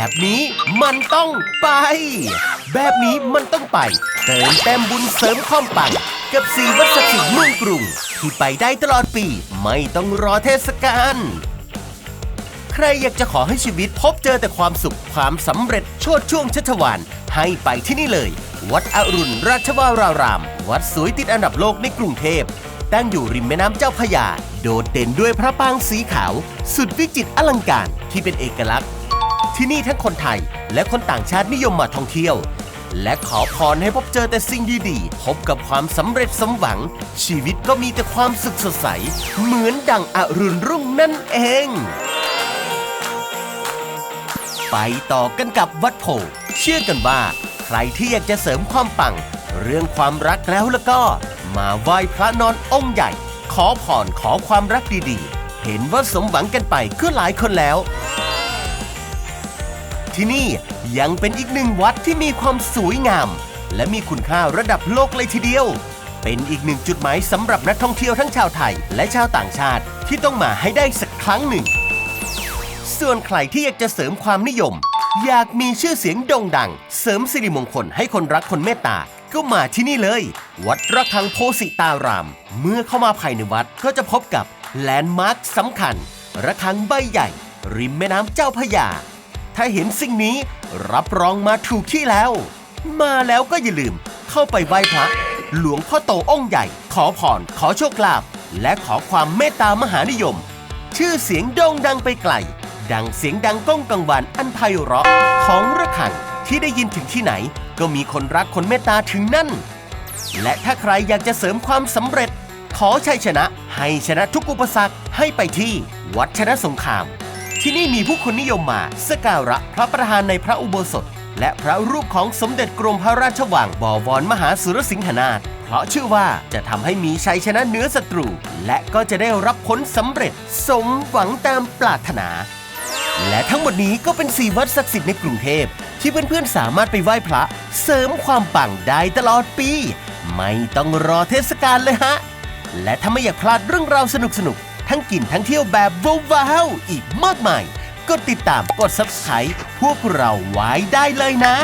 แบบนี้มันต้องไป แบบนี้มันต้องไป เติมแต้มบุญเสริมความปังกับสีวัดศักดิ์สิทธิ์เมืองกรุง ที่ไปได้ตลอดปีไม่ต้องรอเทศกาลใครอยากจะขอให้ชีวิตพบเจอแต่ความสุขความสำเร็จชดช่วงชัชวานให้ไปที่นี่เลย วัดอรุณราชวาราราม วัดสวยติดอันดับโลกในกรุงเทพตั้งอยู่ริมแม่น้ำเจ้าพระยา โดดเด่นด้วยพระปรางสีขาว สุดวิจิตรอลังการที่เป็นเอกลักษณ์ ที่นี่ทั้งคนไทย และคนต่างชาตินิยมมาท่องเที่ยว และขอพรให้พบเจอแต่สิ่งดีๆ พบกับความสำเร็จสมหวัง ชีวิตก็มีแต่ความสุขสดใส เหมือนดังอรุณรุ่งนั่นเอง ไปต่อกันกับวัดโพเชื่อกันว่า ใครที่อยากจะเสริมความปัง เรื่องความรักแล้วแล้วก็ มาไหว้พระนอนองค์ใหญ่ ขอพรขอความรักดีๆ เห็นว่าสมหวังกันไปก็หลายคนแล้ว ที่นี่ยังเป็นอีกหนึ่งวัดที่มีความสวยงาม และมีคุณค่าระดับโลกเลยทีเดียว เป็นอีกหนึ่งจุดหมายสำหรับนักท่องเที่ยวทั้งชาวไทย และชาวต่างชาติที่ต้องมาให้ได้สักครั้งหนึ่ง ส่วนใครที่อยากจะเสริมความนิยม อยากมีชื่อเสียงโด่งดัง เสริมสิริมงคลให้คนรักคนเมตตาก็มาที่นี่เลย วัดระฆังโพสิตาราม เมื่อเข้ามาภายในวัดก็จะพบกับแลนด์มาร์คสำคัญ ระฆังใบใหญ่ ริมแม่น้ำเจ้าพระยา ถ้าเห็นสิ่งนี้รับรองมาถูกที่แล้ว มาแล้วก็อย่าลืมเข้าไปไหว้พระหลวงพ่อโตองค์ใหญ่ ขอพรขอโชคลาภและขอความเมตตามหานิยม ชื่อเสียงโด่งดังไปไกล ดังเสียงดังก้องกังวานอันไพเราะของระฆังที่ได้ยินถึงที่ไหน ก็มีคนรักคนเมตตาถึงนั่น และถ้าใครอยากจะเสริมความสำเร็จ ขอชัยชนะให้ชนะทุกอุปสรรคให้ไปที่วัดชนะสงคราม ที่นี่มีผู้คนนิยมมาสกการะพระประธานในพระอุโบสถ และพระรูปของสมเด็จกรมพระราชวังบวรมหาสุรสิงหนาถเพราะเชื่อว่าจะทำให้มีชัยชนะเหนือศัตรู และก็จะได้รับผลสำเร็จสมหวังตามปรารถนา และทั้งหมดนี้ก็เป็นสี่วัดศักดิ์สิทธิ์ในกรุงเทพ ที่เพื่อนๆสามารถไปไหว้พระ เสริมความปังได้ตลอดปี ไม่ต้องรอเทศกาลเลยฮะ และถ้าไม่อยากพลาดเรื่องราวสนุกๆ ทั้งกินทั้งเที่ยวแบบว้าวๆอีกมากมาย กดติดตามกด subscribe พวกเราไว้ได้เลยนะ